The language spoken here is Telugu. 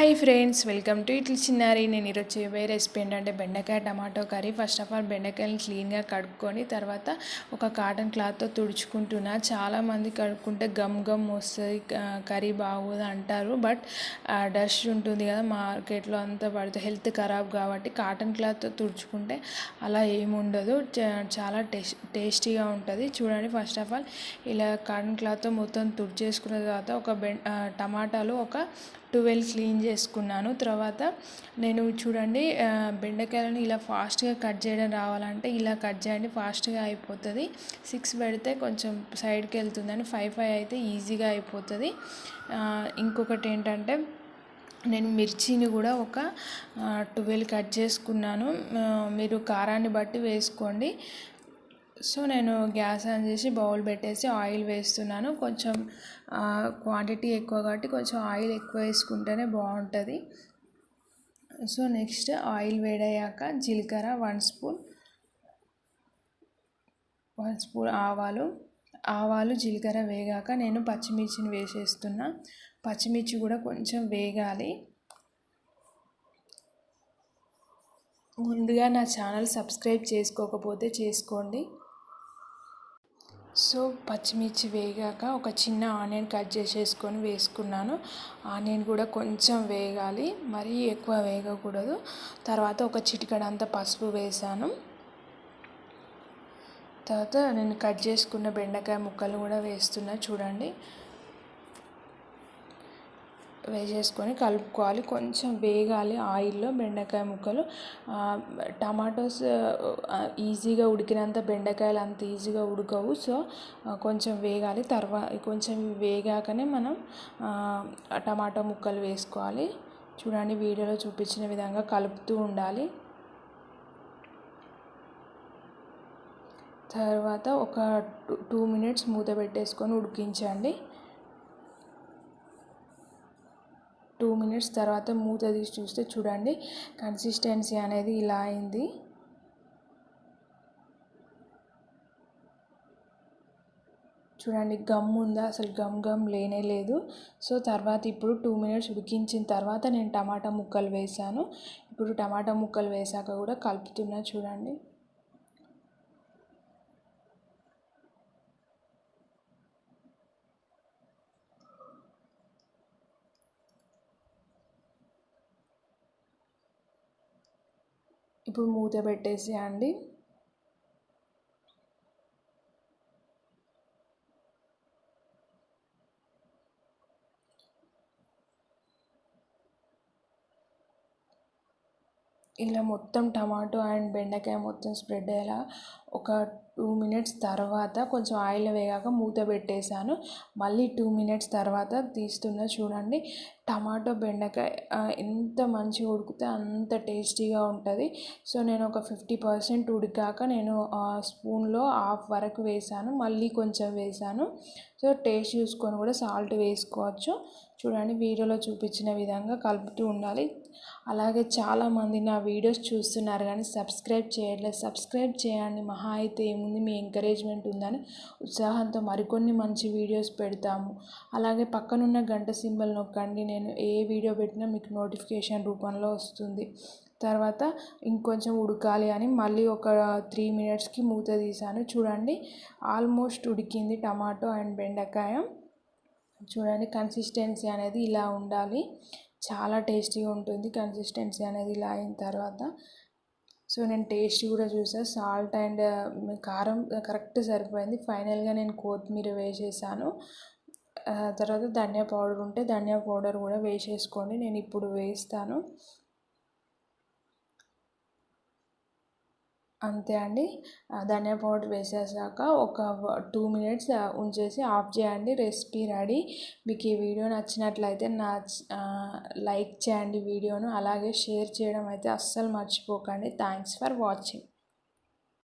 హాయ్ ఫ్రెండ్స్ వెల్కమ్ టు ఇట్ల చిన్నారి నేను ఈరోజు చేయబోయే రెసిపీ ఏంటంటే బెండకాయ tomato curry. First of all బెండకాయలు క్లీన్గా కడుక్కొని తర్వాత ఒక కాటన్ క్లాత్తో తుడుచుకుంటున్నా. చాలామంది కడుక్కుంటే గమ్ గమ్ వస్తుంది కర్రీ బాగోదు అంటారు. బట్ డస్ట్ ఉంటుంది కదా మార్కెట్లో అంతా పడితే హెల్త్ ఖరాబ్ కాబట్టి కాటన్ క్లాత్తో తుడుచుకుంటే అలా ఏముండదు చాలా టేస్ట్ టేస్టీగా ఉంటుంది. చూడండి ఫస్ట్ ఆఫ్ ఆల్ ఇలా కాటన్ క్లాత్తో మొత్తం తుడిచేసుకున్న తర్వాత ఒక బెం టమాటాలు ఒక ట్వెల్వ్ క్లీన్ చేసుకున్నాను. తర్వాత నేను చూడండి బెండకాయలను ఇలా ఫాస్ట్గా కట్ చేయడం రావాలంటే ఇలా కట్ చేయండి ఫాస్ట్గా అయిపోతుంది. సిక్స్ పెడితే కొంచెం సైడ్కి వెళ్తుందని ఫైవ్ ఫైవ్ అయితే ఈజీగా అయిపోతుంది. ఇంకొకటి ఏంటంటే నేను మిర్చిని కూడా ఒక ట్వెల్వ్ కట్ చేసుకున్నాను. మీరు కారాన్ని బట్టి వేసుకోండి. సో నేను గ్యాస్ ఆన్ చేసి బౌల్ పెట్టేసి ఆయిల్ వేస్తున్నాను. కొంచెం క్వాంటిటీ ఎక్కువ కాబట్టి కొంచెం ఆయిల్ ఎక్కువ వేసుకుంటేనే బాగుంటుంది. సో నెక్స్ట్ ఆయిల్ వేడయ్యాక జీలకర్ర వన్ స్పూన్ వన్ స్పూన్ ఆవాలు. ఆవాలు జీలకర్ర వేగాక నేను పచ్చిమిర్చిని వేసేస్తున్నా. పచ్చిమిర్చి కూడా కొంచెం వేగాలి. ముందుగా నా ఛానల్ సబ్స్క్రైబ్ చేసుకోకపోతే చేసుకోండి. సో పచ్చిమిర్చి వేగాక ఒక చిన్న ఆనియన్ కట్ చేసేసుకొని వేసుకున్నాను. ఆనియన్ కూడా కొంచెం వేగాలి మరీ ఎక్కువ వేగకూడదు. తర్వాత ఒక చిటికడంత పసుపు వేసాను. తర్వాత నేను కట్ చేసుకున్న బెండకాయ ముక్కలు కూడా వేస్తున్నా చూడండి. వేసేసుకొని కలుపుకోవాలి. కొంచెం వేగాలి ఆయిల్లో బెండకాయ ముక్కలు. టమాటోస్ ఈజీగా ఉడికినంత బెండకాయలు అంత ఈజీగా ఉడకవు. సో కొంచెం వేగాలి. తర్వాత కొంచెం వేగాకనే మనం టమాటో ముక్కలు వేసుకోవాలి. చూడండి వీడియోలో చూపించిన విధంగా కలుపుతూ ఉండాలి. తర్వాత ఒక టూ మినిట్స్ మూత పెట్టేసుకొని ఉడికించండి. టూ మినిట్స్ తర్వాత మూత తీసి చూస్తే చూడండి కన్సిస్టెన్సీ అనేది ఇలా అయింది. చూడండి గమ్ ఉందా? అసలు గమ్ గమ్ లేనే లేదు. సో తర్వాత ఇప్పుడు టూ మినిట్స్ ఉడికించిన తర్వాత నేను టమాటా ముక్కలు వేసాను ఇప్పుడు టమాటా ముక్కలు వేసాక కూడా కలుపుతున్నా చూడండి. ఇప్పుడు మూత పెట్టేసేయండి ఇలా మొత్తం టమాటో అండ్ బెండకాయ మొత్తం స్ప్రెడ్ అయ్యేలా ఒక టూ మినిట్స్ తర్వాత కొంచెం ఆయిల్ వేగాక మూత పెట్టేశాను. మళ్ళీ టూ మినిట్స్ తర్వాత తీస్తున్నా చూడండి టమాటో బెండకాయ ఎంత మంచిగా ఉడికితే అంత టేస్టీగా ఉంటుంది. సో నేను ఒక ఫిఫ్టీ పర్సెంట్ ఉడికాక నేను స్పూన్లో హాఫ్ వరకు వేసాను మళ్ళీ కొంచెం వేసాను సో టేస్ట్ చూసుకొని కూడా సాల్ట్ వేసుకోవచ్చు. చూడండి వీడియోలో చూపించిన విధంగా కలుపుతూ ఉండాలి. అలాగే చాలామంది నా వీడియోస్ చూస్తున్నారు కానీ సబ్స్క్రైబ్ చేయట్లేదు. సబ్స్క్రైబ్ చేయండి మహా అయితే ఏముంది మీ ఎంకరేజ్మెంట్ ఉందని ఉత్సాహంతో మరికొన్ని మంచి వీడియోస్ పెడతాము. అలాగే పక్కనున్న గంట సింబల్ నొక్కండి నేను ఏ వీడియో పెట్టినా మీకు నోటిఫికేషన్ రూపంలో వస్తుంది. తర్వాత ఇంకొంచెం ఉడకాలి అని మళ్ళీ ఒక త్రీ మినిట్స్కి మూత తీసాను చూడండి ఆల్మోస్ట్ ఉడికింది టమాటో అండ్ బెండకాయ. చూడండి కన్సిస్టెన్సీ అనేది ఇలా ఉండాలి. చాలా టేస్టీగా ఉంటుంది కన్సిస్టెన్సీ అనేది ఇలా అయిన తర్వాత సో నేను టేస్ట్ కూడా చూసాను సాల్ట్ అండ్ కారం కరెక్ట్ సరిపోయింది. ఫైనల్గా నేను కొత్తిమీర వేసేసాను. తర్వాత ధనియా పౌడర్ ఉంటే ధనియా పౌడర్ కూడా వేసేసుకోండి. నేను ఇప్పుడు వేస్తాను. అంతే అండి. ధనియా పౌడర్ వేసేసాక ఒక టూ మినిట్స్ ఉంచేసి ఆఫ్ చేయండి. Recipe ready. మీకు ఈ వీడియో నచ్చినట్లయితే నా లైక్ చేయండి వీడియోను. అలాగే షేర్ చేయడం అయితే అస్సలు మర్చిపోకండి. Thanks for watching.